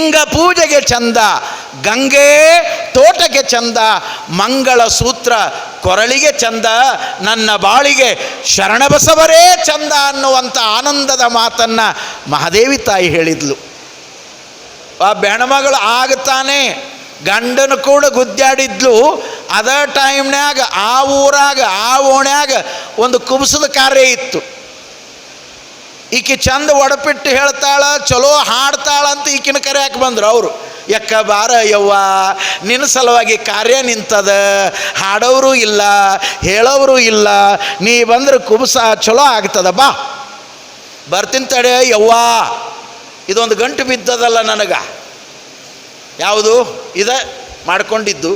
ಲಿಂಗ ಪೂಜೆಗೆ ಚಂದ, ಗಂಗೆ ತೋಟಕ್ಕೆ ಚಂದ, ಮಂಗಳ ಸೂತ್ರ ಕೊರಳಿಗೆ ಚಂದ, ನನ್ನ ಬಾಳಿಗೆ ಶರಣಬಸವರೇ ಚಂದ ಅನ್ನುವಂಥ ಆನಂದದ ಮಾತನ್ನು ಮಹಾದೇವಿ ತಾಯಿ ಹೇಳಿದ್ಲು. ಆ ಬೆಣಮಗಳು ಆಗತಾನೆ, ಗಂಡನ ಕೂಡ ಗುದ್ದಾಡಿದ್ಲು, ಅದ ಟೈಮ್ನ್ಯಾಗ ಆ ಊರಾಗ, ಆ ಓಣ್ಯಾಗ ಒಂದು ಕುಬಸದ ಕಾರ್ಯ ಇತ್ತು. ಈಕೆ ಚಂದ ಒಡಪಿಟ್ಟು ಹೇಳ್ತಾಳ, ಚಲೋ ಹಾಡ್ತಾಳ ಅಂತ ಈಕಿನ ಕರೆಯಾಕೆ ಬಂದ್ರು ಅವರು? ಎಕ್ಕ ಬಾರ ಯವ್ವ ನಿನ್ನ ಸಲುವಾಗಿ ಕಾರ್ಯ ನಿಂತದ ಹಾಡೋರು ಇಲ್ಲ ಹೇಳೋರು ಇಲ್ಲ, ನೀ ಬಂದ್ರೆ ಕುಬಸ ಚಲೋ ಆಗ್ತದ, ಬಾ. ಬರ್ತೀನಿ ತಡೆ ಯವ್ವ, ಇದೊಂದು ಗಂಟು ಬಿದ್ದದಲ್ಲ ನನಗೆ. ಯಾವುದು? ಇದ ಮಾಡ್ಕೊಂಡಿದ್ದು.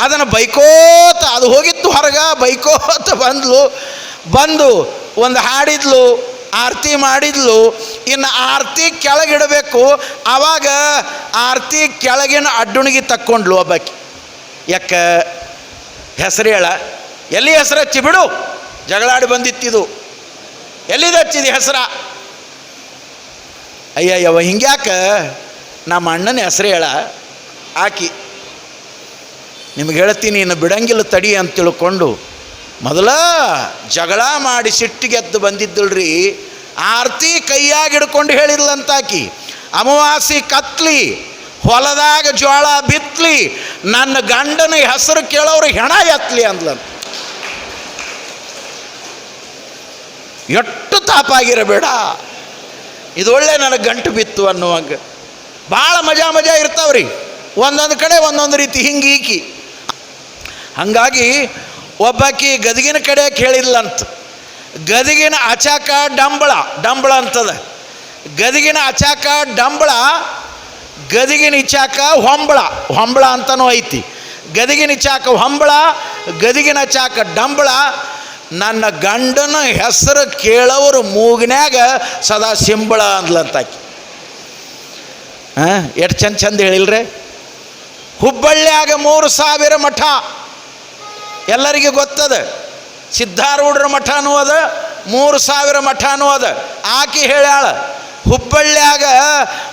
ಅದನ್ನು ಬೈಕೋತ, ಅದು ಹೋಗಿತ್ತು ಹೊರಗೆ, ಬೈಕೋತ ಬಂದ್ಲು, ಬಂದು ಒಂದು ಹಾಡಿದ್ಲು. ಆರತಿ ಮಾಡಿದ್ಲು, ಇನ್ನು ಆರತಿ ಕೆಳಗಿಡಬೇಕು. ಆವಾಗ ಆರತಿ ಕೆಳಗಿನ ಅಡ್ಡುಣಿಗೆ ತಕ್ಕೊಂಡ್ಲು ಒಬ್ಬಾಕಿ. ಯಾಕ? ಹೆಸರು ಹೇಳ. ಎಲ್ಲಿ ಹೆಸರು ಹಚ್ಚಿ ಬಿಡು. ಜಗಳಾಡಿ ಬಂದಿತ್ತಿದು. ಎಲ್ಲಿದೆ ಹಚ್ಚಿದೆ ಹೆಸರ? ಅಯ್ಯಯ್ಯವ ಹಿಂಗ್ಯಾಕ? ನಮ್ಮ ಅಣ್ಣನ ಹೆಸರು ಹೇಳ. ಆಕಿ, ನಿಮಗೆ ಹೇಳ್ತೀನಿ, ಇನ್ನು ಬಿಡಂಗಿಲ್ಲ ತಡಿ ಅಂತ ತಿಳ್ಕೊಂಡು ಮೊದಲ ಜಗಳ ಮಾಡಿ ಸಿಟ್ಟಿಗೆದ್ದು ಬಂದಿದ್ದಳ್ರಿ. ಆರ್ತಿ ಕೈಯಾಗಿಡ್ಕೊಂಡು ಹಿಡ್ಕೊಂಡು ಹೇಳಿದ್ಲಂತ ಆಕಿ ಅಮಾವಾಸಿ ಕತ್ಲಿ, ಹೊಲದಾಗ ಜೋಳ ಬಿತ್ಲಿ, ನನ್ನ ಗಂಡನ ಹೆಸರು ಕೇಳೋರು ಹೆಣ ಎತ್ತಲಿ ಅಂದ್ಲಂತ. ಎಷ್ಟು ತಾಪಾಗಿರಬೇಡ. ಇದು ಒಳ್ಳೆ ನನಗೆ ಗಂಟು ಬಿತ್ತು ಅನ್ನುವಾಗ. ಭಾಳ ಮಜಾ ಮಜಾ ಇರ್ತಾವ್ರಿ. ಒಂದೊಂದು ಕಡೆ ಒಂದೊಂದು ರೀತಿ ಹಿಂಗೆ ಈಕಿ ಹಾಗಾಗಿ ಒಬ್ಬಾಕಿ ಗದಗಿನ ಕಡೆ ಕೇಳಿಲ್ಲಂತ ಗದಗಿನ ಅಚಾಕ ಡಂಬಳ ಡಂಬಳ ಅಂತದ. ಗದಗಿನ ಅಚಾಕ ಡಂಬಳ, ಗದಗಿನ ಇಚಾಕ ಹೊಂಬಳ ಹೊಂಬಳ ಅಂತನೂ ಐತಿ. ಗದಗಿನ ಇಚಾಕ ಹೊಂಬಳ, ಗದಗಿನ ಚಾಕ ಡಂಬಳ, ನನ್ನ ಗಂಡನ ಹೆಸರು ಕೇಳೋರು ಮೂಗಿನಾಗ ಸದಾ ಸಿಂಬಳ ಅಂದ್ಲಂತಾಕಿ ಹಾಂ, ಎಷ್ಟು ಚಂದ ಚಂದ ಹೇಳಿಲ್ರಿ? ಹುಬ್ಬಳ್ಳಿಯಾಗ ಮೂರು ಸಾವಿರ ಮಠ. ಎಲ್ಲರಿಗೆ ಗೊತ್ತದ. ಸಿದ್ಧಾರೂಢರ ಮಠ ಅದ, ಮೂರು ಸಾವಿರ ಮಠನೂ ಅದ. ಆಕಿ ಹೇಳ್ಯಾಳ, ಹುಬ್ಬಳ್ಳಿಯಾಗ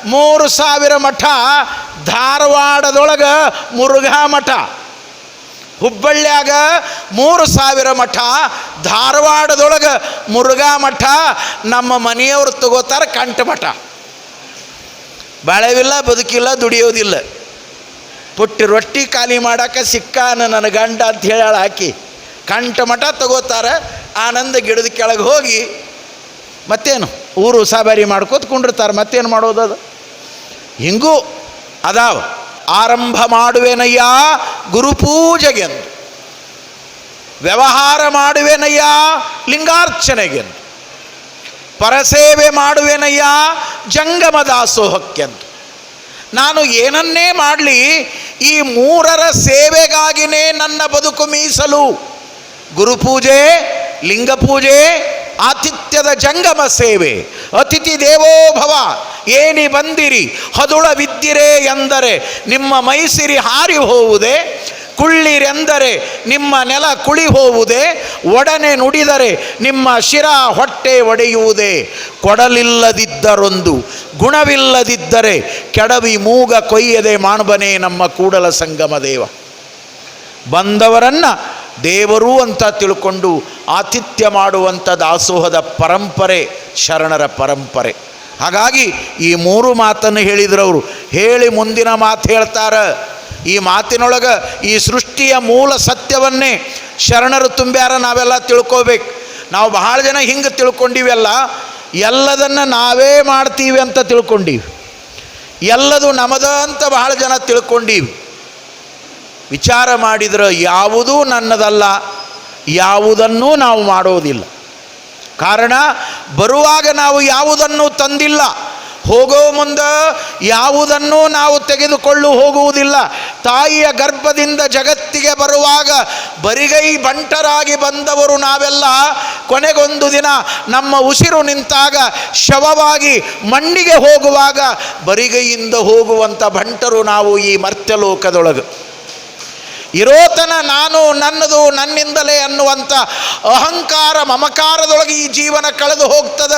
ಮೂರು ಸಾವಿರ ಮಠ, ಧಾರವಾಡದೊಳಗೆ ಮುರುಘಾ ಮಠ. ಹುಬ್ಬಳ್ಳಿಯಾಗ ಮೂರು ಸಾವಿರ ಮಠ, ಧಾರವಾಡದೊಳಗೆ ಮುರುಘಾ ಮಠ, ನಮ್ಮ ಮನೆಯವರು ತಗೋತಾರ ಕಂಠ ಮಠ. ಬಾಳೆವಿಲ್ಲ, ಬದುಕಿಲ್ಲ, ದುಡಿಯೋದಿಲ್ಲ. ಪುಟ್ಟಿ ರೊಟ್ಟಿ ಖಾಲಿ ಮಾಡಕ್ಕೆ ಸಿಕ್ಕಾನ ನನ್ನ ಗಂಡ ಅಂತ ಹೇಳಾಳ ಹಾಕಿ ಕಂಠ ಮಠ ತಗೋತಾರೆ, ಆನಂದ ಗಿಡದ ಕೆಳಗೆ ಹೋಗಿ ಮತ್ತೇನು, ಊರು ಸಾಬಾರಿ ಮಾಡ್ಕೋತ ಕುಂಡಿರ್ತಾರೆ, ಮತ್ತೇನು ಮಾಡೋದು ಅದು? ಹಿಂಗೂ ಅದಾವ, ಆರಂಭ ಮಾಡುವೆನಯ್ಯ ಗುರುಪೂಜೆಗೆಂದು, ವ್ಯವಹಾರ ಮಾಡುವೆನಯ್ಯ ಲಿಂಗಾರ್ಚನೆಗೆಂದು, ಪರಸೇವೆ ಮಾಡುವೆನಯ್ಯ ಜಂಗಮ ದಾಸೋಹಕ್ಕೆಂದು ನಾನು ಏನನ್ನೇ ಮಾಡಲಿ ಈ ಮೂರರ ಸೇವೆಗಾಗಿನೇ ನನ್ನ ಬದುಕು ಮೀಸಲು. ಗುರುಪೂಜೆ ಲಿಂಗಪೂಜೆ ಆತಿಥ್ಯದ ಜಂಗಮ ಸೇವೆ. ಅತಿಥಿ ದೇವೋಭವ, ಏನಿ ಬಂದಿರಿ ಹದುಳವಿದ್ದಿರೆ ಎಂದರೆ ನಿಮ್ಮ ಮೈಸಿರಿ ಹಾರಿ ಹೋವುದೇ ಕುಳ್ಳಿರೆಂದರೆ ನಿಮ್ಮ ನೆಲ ಕುಳಿ ಹೋವುದೇ ಒಡನೆ ನುಡಿದರೆ ನಿಮ್ಮ ಶಿರ ಹೊಟ್ಟೆ ಒಡೆಯುವುದೇ. ಕೊಡಲಿಲ್ಲದಿದ್ದರೊಂದು, ಗುಣವಿಲ್ಲದಿದ್ದರೆ ಕೆಡವಿ ಮೂಗ ಕೊಯ್ಯದೆ ಮಾಣಬನೇ ನಮ್ಮ ಕೂಡಲ ಸಂಗಮ ದೇವ. ಬಂದವರನ್ನು ದೇವರು ಅಂತ ತಿಳ್ಕೊಂಡು ಆತಿಥ್ಯ ಮಾಡುವಂಥ ದಾಸೋಹದ ಪರಂಪರೆ ಶರಣರ ಪರಂಪರೆ. ಹಾಗಾಗಿ ಈ ಮೂರು ಮಾತನ್ನು ಹೇಳಿದ್ರವರು, ಹೇಳಿ ಮುಂದಿನ ಮಾತು ಹೇಳ್ತಾರ. ಈ ಮಾತಿನೊಳಗೆ ಈ ಸೃಷ್ಟಿಯ ಮೂಲ ಸತ್ಯವನ್ನೇ ಶರಣರು ತುಂಬ್ಯಾರ ನಾವೆಲ್ಲ ತಿಳ್ಕೋಬೇಕು. ನಾವು ಬಹಳ ಜನ ಹಿಂಗೆ ತಿಳ್ಕೊಂಡಿವೆಲ್ಲ, ಎಲ್ಲದನ್ನು ನಾವೇ ಮಾಡ್ತೀವಿ ಅಂತ ತಿಳ್ಕೊಂಡೀವಿ. ಎಲ್ಲದು ನಮದ ಅಂತ ಬಹಳ ಜನ ತಿಳ್ಕೊಂಡೀವಿ. ವಿಚಾರ ಮಾಡಿದ್ರೆ ಯಾವುದೂ ನನ್ನದಲ್ಲ, ಯಾವುದನ್ನೂ ನಾವು ಮಾಡೋದಿಲ್ಲ. ಕಾರಣ, ಬರುವಾಗ ನಾವು ಯಾವುದನ್ನು ತಂದಿಲ್ಲ, ಹೋಗೋ ಮುಂದೆ ಯಾವುದನ್ನು ನಾವು ತೆಗೆದುಕೊಳ್ಳು ಹೋಗುವುದಿಲ್ಲ. ತಾಯಿಯ ಗರ್ಭದಿಂದ ಜಗತ್ತಿಗೆ ಬರುವಾಗ ಬರಿಗೈ ಬಂಟರಾಗಿ ಬಂದವರು ನಾವೆಲ್ಲ. ಕೊನೆಗೊಂದು ದಿನ ನಮ್ಮ ಉಸಿರು ನಿಂತಾಗ ಶವವಾಗಿ ಮಣ್ಣಿಗೆ ಹೋಗುವಾಗ ಬರಿಗೈಯಿಂದ ಹೋಗುವಂಥ ಬಂಟರು ನಾವು ಈ ಮರ್ತ್ಯಲೋಕದೊಳಗೆ. ಇರೋತನ ನಾನು ನನ್ನದು ನನ್ನಿಂದಲೇ ಅನ್ನುವಂಥ ಅಹಂಕಾರ ಮಮಕಾರದೊಳಗೆ ಈ ಜೀವನ ಕಳೆದು ಹೋಗ್ತದ.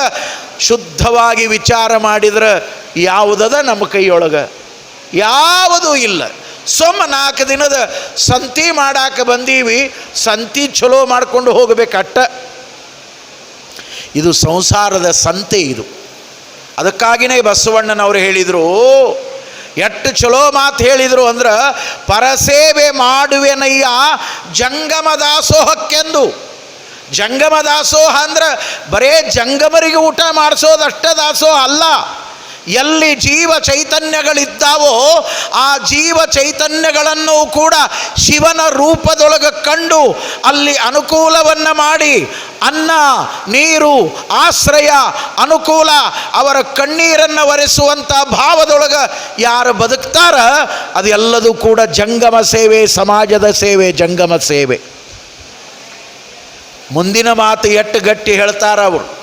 ಶುದ್ಧವಾಗಿ ವಿಚಾರ ಮಾಡಿದ್ರೆ ಯಾವುದದ ನಮ್ಮ ಕೈಯೊಳಗೆ? ಯಾವುದೂ ಇಲ್ಲ. ಸೊಮ್ಮ ನಾಲ್ಕು ದಿನದ ಸಂತಿ ಮಾಡಾಕ ಬಂದೀವಿ, ಸಂತಿ ಚಲೋ ಮಾಡ್ಕೊಂಡು ಹೋಗಬೇಕಟ್ಟ. ಇದು ಸಂಸಾರದ ಸಂತೆ ಇದು. ಅದಕ್ಕಾಗಿನೇ ಬಸವಣ್ಣನವರು ಹೇಳಿದರು ಎಷ್ಟು ಚಲೋ ಮಾತು ಹೇಳಿದರು ಅಂದ್ರೆ, ಪರಸೇವೆ ಮಾಡುವೆನಯ್ಯ ಜಂಗಮ ದಾಸೋಹಕ್ಕೆಂದು ಜಂಗಮ ದಾಸೋಹ ಅಂದ್ರೆ ಬರೇ ಜಂಗಮರಿಗೆ ಊಟ ಮಾಡಿಸೋದಷ್ಟ ದಾಸೋಹ ಅಲ್ಲ. ಎಲ್ಲಿ ಜೀವ ಚೈತನ್ಯಗಳಿದ್ದಾವೋ ಆ ಜೀವ ಚೈತನ್ಯಗಳನ್ನು ಕೂಡ ಶಿವನ ರೂಪದೊಳಗೆ ಕಂಡು ಅಲ್ಲಿ ಅನುಕೂಲವನ್ನು ಮಾಡಿ ಅನ್ನ, ನೀರು, ಆಶ್ರಯ, ಅನುಕೂಲ, ಅವರ ಕಣ್ಣೀರನ್ನು ಒರೆಸುವಂಥ ಭಾವದೊಳಗೆ ಯಾರು ಬದುಕ್ತಾರ? ಅದೆಲ್ಲದೂ ಕೂಡ ಜಂಗಮ ಸೇವೆ, ಸಮಾಜದ ಸೇವೆ, ಜಂಗಮ ಸೇವೆ. ಮುಂದಿನ ಮಾತು ಎಟ್ಟು ಗಟ್ಟಿ ಹೇಳ್ತಾರ ಅವರು.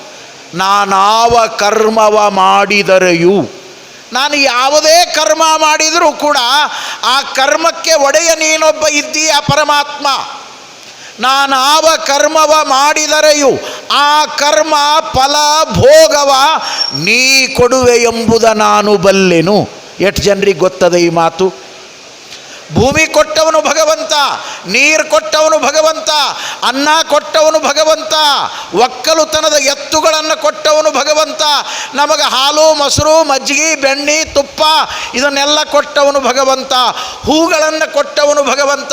ನಾನಾವ ಕರ್ಮವ ಮಾಡಿದರೆಯೂ, ನಾನು ಯಾವುದೇ ಕರ್ಮ ಮಾಡಿದರೂ ಕೂಡ ಆ ಕರ್ಮಕ್ಕೆ ಒಡೆಯ ನೀನೊಬ್ಬ ಇದ್ದೀಯ ಪರಮಾತ್ಮ. ನಾನಾವ ಕರ್ಮವ ಮಾಡಿದರೆಯೂ, ಆ ಕರ್ಮ ಫಲ ಭೋಗವ ನೀ ಕೊಡುವೆ ಎಂಬುದ ನಾನು ಬಲ್ಲೆನು. ಎಷ್ಟು ಜನರಿಗೆ ಗೊತ್ತದೆ ಈ ಮಾತು? ಭೂಮಿ ಕೊಟ್ಟವನು ಭಗವಂತ, ನೀರು ಕೊಟ್ಟವನು ಭಗವಂತ, ಅನ್ನ ಕೊಟ್ಟವನು ಭಗವಂತ, ಒಕ್ಕಲುತನದ ಎತ್ತುಗಳನ್ನು ಕೊಟ್ಟವನು ಭಗವಂತ, ನಮಗೆ ಹಾಲು, ಮೊಸರು, ಮಜ್ಜಿಗೆ, ಬೆಣ್ಣೆ, ತುಪ್ಪ ಇದನ್ನೆಲ್ಲ ಕೊಟ್ಟವನು ಭಗವಂತ, ಹೂಗಳನ್ನು ಕೊಟ್ಟವನು ಭಗವಂತ,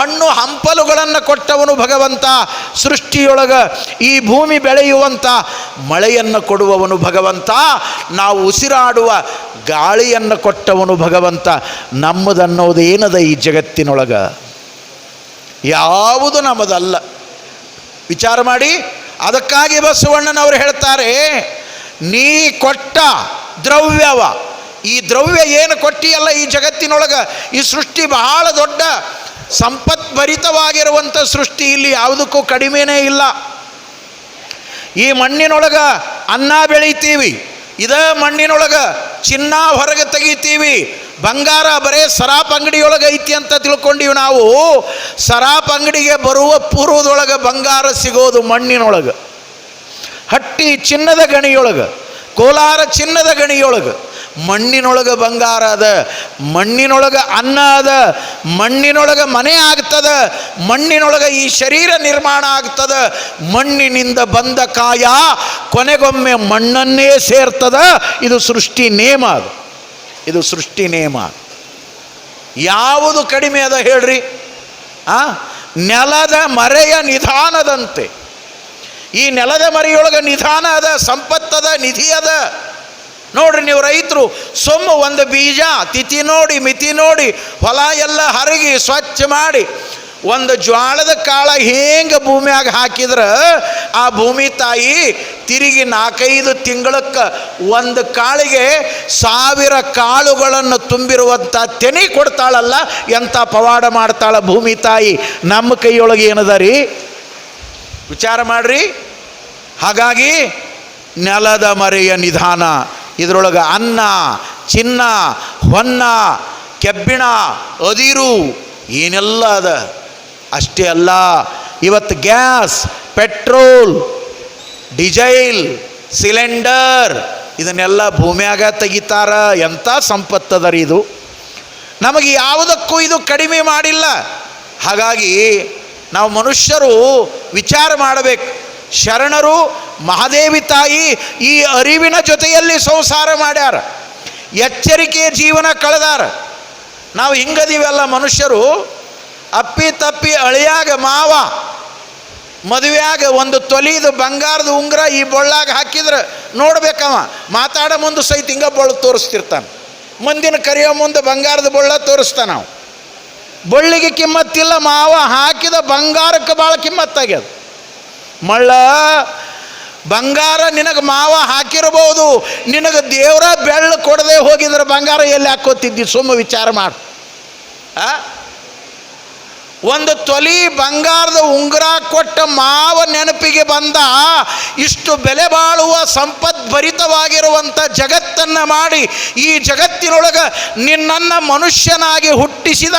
ಹಣ್ಣು ಹಂಪಲುಗಳನ್ನು ಕೊಟ್ಟವನು ಭಗವಂತ, ಸೃಷ್ಟಿಯೊಳಗೆ ಈ ಭೂಮಿ ಬೆಳೆಯುವಂಥ ಮಳೆಯನ್ನು ಕೊಡುವವನು ಭಗವಂತ, ನಾವು ಉಸಿರಾಡುವ ಗಾಳಿಯನ್ನು ಕೊಟ್ಟವನು ಭಗವಂತ, ನಮ್ಮದನ್ನೋದು ಏನದ ಈ ಜಗತ್ತಿನೊಳಗ? ಯಾವುದು ನಮ್ಮದಲ್ಲ. ವಿಚಾರ ಮಾಡಿ, ಅದಕ್ಕಾಗಿ ಬಸವಣ್ಣನವರು ಹೇಳ್ತಾರೆ, ನೀ ಕೊಟ್ಟ ದ್ರವ್ಯವ ಈ ದ್ರವ್ಯ ಏನು ಕೊಟ್ಟಿಯಲ್ಲ ಈ ಜಗತ್ತಿನೊಳಗೆ? ಈ ಸೃಷ್ಟಿ ಬಹಳ ದೊಡ್ಡ ಸಂಪತ್ಭರಿತವಾಗಿರುವಂಥ ಸೃಷ್ಟಿ ಇಲ್ಲಿ ಯಾವುದಕ್ಕೂ ಕಡಿಮೆನೇ ಇಲ್ಲ. ಈ ಮಣ್ಣಿನೊಳಗೆ ಅನ್ನ ಬೆಳಿತೀವಿ. ಇದೇ ಮಣ್ಣಿನೊಳಗ ಚಿನ್ನ ಹೊರಗೆ ತೆಗಿತೀವಿ. ಬಂಗಾರ ಬರೇ ಸರಾಪ್ ಅಂಗಡಿಯೊಳಗೆ ಐತಿ ಅಂತ ತಿಳ್ಕೊಂಡಿವಿ ನಾವು. ಸರಾಪ್ ಅಂಗಡಿಗೆ ಬರುವ ಪೂರ್ವದೊಳಗೆ ಬಂಗಾರ ಸಿಗೋದು ಮಣ್ಣಿನೊಳಗೆ. ಹಟ್ಟಿ ಚಿನ್ನದ ಗಣಿಯೊಳಗೆ, ಕೋಲಾರ ಚಿನ್ನದ ಗಣಿಯೊಳಗೆ. ಮಣ್ಣಿನೊಳಗೆ ಬಂಗಾರ ಅದ, ಮಣ್ಣಿನೊಳಗೆ ಅನ್ನ ಅದ, ಮಣ್ಣಿನೊಳಗೆ ಮನೆ ಆಗ್ತದ, ಮಣ್ಣಿನೊಳಗೆ ಈ ಶರೀರ ನಿರ್ಮಾಣ ಆಗ್ತದ. ಮಣ್ಣಿನಿಂದ ಬಂದ ಕಾಯ ಕೊನೆಗೊಮ್ಮೆ ಮಣ್ಣನ್ನೇ ಸೇರ್ತದ. ಇದು ಸೃಷ್ಟಿ ನೇಮ ಅದು. ಇದು ಸೃಷ್ಟಿ ನೇಮ ಯಾವುದು ಕಡಿಮೆ ಅದ ಹೇಳ್ರಿ? ಆ? ನೆಲದ ಮರೆಯ ನಿಧಾನದಂತೆ. ಈ ನೆಲದ ಮರೆಯೊಳಗೆ ನಿಧಾನ ಅದ, ಸಂಪತ್ತದ ನಿಧಿ ಅದ. ನೋಡ್ರಿ ನೀವು ರೈತರು, ಸೊಮ್ಮು ಒಂದು ಬೀಜ, ತಿಥಿ ನೋಡಿ, ಮಿತಿ ನೋಡಿ, ಹೊಲ ಎಲ್ಲ ಹರಗಿ ಸ್ವಚ್ಛ ಮಾಡಿ, ಒಂದು ಜ್ವಾಳದ ಕಾಳ ಹೇಗೆ ಭೂಮಿಯಾಗ ಹಾಕಿದ್ರೆ, ಆ ಭೂಮಿ ತಾಯಿ ತಿರುಗಿ ನಾಲ್ಕೈದು ತಿಂಗಳಕ್ಕೆ ಒಂದು ಕಾಳಿಗೆ ಸಾವಿರ ಕಾಳುಗಳನ್ನು ತುಂಬಿರುವಂಥ ತೆನಿ ಕೊಡ್ತಾಳಲ್ಲ ಎಂಥ ಪವಾಡ ಮಾಡ್ತಾಳ ಭೂಮಿ ತಾಯಿ. ನಮ್ಮ ಕೈಯೊಳಗೆ ಏನದ ರೀ? ವಿಚಾರ ಮಾಡ್ರಿ. ಹಾಗಾಗಿ ನೆಲದ ಮರೆಯ ನಿಧಾನ. ಇದರೊಳಗೆ ಅನ್ನ, ಚಿನ್ನ, ಹೊನ್ನ, ಕೆಬ್ಬಿಣ, ಅದಿರು, ಏನೆಲ್ಲ ಅದ. ಅಷ್ಟೇ ಅಲ್ಲ, ಇವತ್ತು ಗ್ಯಾಸ್, ಪೆಟ್ರೋಲ್ ಡಿಜೈಲ್ ಸಿಲಿಂಡರ್, ಇದನ್ನೆಲ್ಲ ಭೂಮಿಯಾಗ ತೆಗಿತಾರ. ಎಂಥ ಸಂಪತ್ತದ ರೀ ಇದು. ನಮಗೆ ಯಾವುದಕ್ಕೂ ಇದು ಕಡಿಮೆ ಮಾಡಿಲ್ಲ. ಹಾಗಾಗಿ ನಾವು ಮನುಷ್ಯರು ವಿಚಾರ ಮಾಡಬೇಕು. ಶರಣರು ಮಹಾದೇವಿ ತಾಯಿ ಈ ಅರಿವಿನ ಜೊತೆಯಲ್ಲಿ ಸಂಸಾರ ಮಾಡ್ಯಾರ. ಎಚ್ಚರಿಕೆಯ ಜೀವನ ಕಳೆದಾರ. ನಾವು ಹಿಂಗದೀವಲ್ಲ ಮನುಷ್ಯರು, ಅಪ್ಪಿ ತಪ್ಪಿ ಅಳಿಯಾಗ ಮಾವ, ಮದುವೆಯಾಗ ಒಂದು ತೊಲಿದು ಬಂಗಾರದ ಉಂಗುರ ಈ ಬೊಳ್ಳಾಗ ಹಾಕಿದ್ರೆ ನೋಡ್ಬೇಕವ. ಮಾತಾಡೋ ಮುಂದೆ ಸಹಿತ ಹಿಂಗ ಬೊಳ್ಳು ತೋರಿಸ್ತಿರ್ತಾನೆ. ಮುಂದಿನ ಕರೆಯೋ ಮುಂದೆ ಬಂಗಾರದ ಬೊಳ್ಳ ತೋರಿಸ್ತಾನೆ ನಾವು ಬೊಳ್ಳಿಗೆ ಕಿಮ್ಮತ್ತಿಲ್ಲ ಮಾವ, ಹಾಕಿದ ಬಂಗಾರಕ್ಕೆ ಭಾಳ ಕಿಮ್ಮತ್ತಾಗ್ಯದ. ಮಳ್ಳ ಬಂಗಾರ ನಿನಗೆ ಮಾವ ಹಾಕಿರಬಹುದು, ನಿನಗೆ ದೇವರ ಬೆಳ್ಳು ಕೊಡದೆ ಹೋಗಿದ್ರೆ ಬಂಗಾರ ಎಲ್ಲಿ ಹಾಕೋತಿದ್ದಿ ಸುಮ್ಮ ವಿಚಾರ ಮಾಡು. ಒಂದು ತೊಲಿ ಬಂಗಾರದ ಉಂಗುರ ಕೊಟ್ಟ ಮಾವ ನೆನಪಿಗೆ ಬಂದ, ಇಷ್ಟು ಬೆಲೆ ಬಾಳುವ ಸಂಪದ್ಭರಿತವಾಗಿರುವಂಥ ಜಗತ್ತನ್ನು ಮಾಡಿ, ಈ ಜಗತ್ತಿನೊಳಗೆ ನಿನ್ನನ್ನು ಮನುಷ್ಯನಾಗಿ ಹುಟ್ಟಿಸಿದ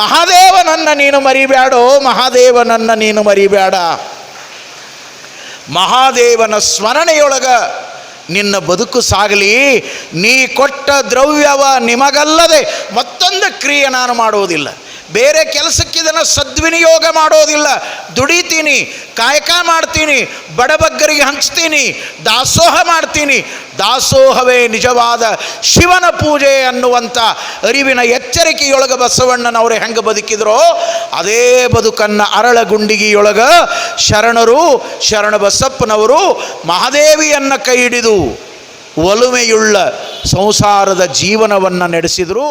ಮಹಾದೇವನನ್ನು ನೀನು ಮರಿಬೇಡೋ ಮಹಾದೇವನನ್ನು ನೀನು ಮರಿಬೇಡ. ಮಹಾದೇವನ ಸ್ಮರಣೆಯೊಳಗ ನಿನ್ನ ಬದುಕು ಸಾಗಲಿ. ನೀ ಕೊಟ್ಟ ದ್ರವ್ಯವ ನಿಮಗಲ್ಲದೆ ಮತ್ತೊಂದು ಕ್ರಿಯೆ ನಾನು ಮಾಡುವುದಿಲ್ಲ. ಬೇರೆ ಕೆಲಸಕ್ಕೆ ಇದನ್ನು ಸದ್ವಿನಿಯೋಗ ಮಾಡೋದಿಲ್ಲ. ದುಡಿತೀನಿ, ಕಾಯಕ ಮಾಡ್ತೀನಿ, ಬಡಬಗ್ಗರಿಗೆ ಹಂಚ್ತೀನಿ, ದಾಸೋಹ ಮಾಡ್ತೀನಿ. ದಾಸೋಹವೇ ನಿಜವಾದ ಶಿವನ ಪೂಜೆ ಅನ್ನುವಂಥ ಅರಿವಿನ ಎಚ್ಚರಿಕೆಯೊಳಗೆ ಬಸವಣ್ಣನವರು ಹೆಂಗೆ ಬದುಕಿದ್ರೋ, ಅದೇ ಬದುಕನ್ನು ಅರಳಗುಂಡಿಗೆಯೊಳಗ ಶರಣರು, ಶರಣ ಬಸಪ್ಪನವರು ಮಹಾದೇವಿಯನ್ನು ಕೈ ಹಿಡಿದು ಒಲುಮೆಯುಳ್ಳ ಸಂಸಾರದ ಜೀವನವನ್ನು ನಡೆಸಿದರು.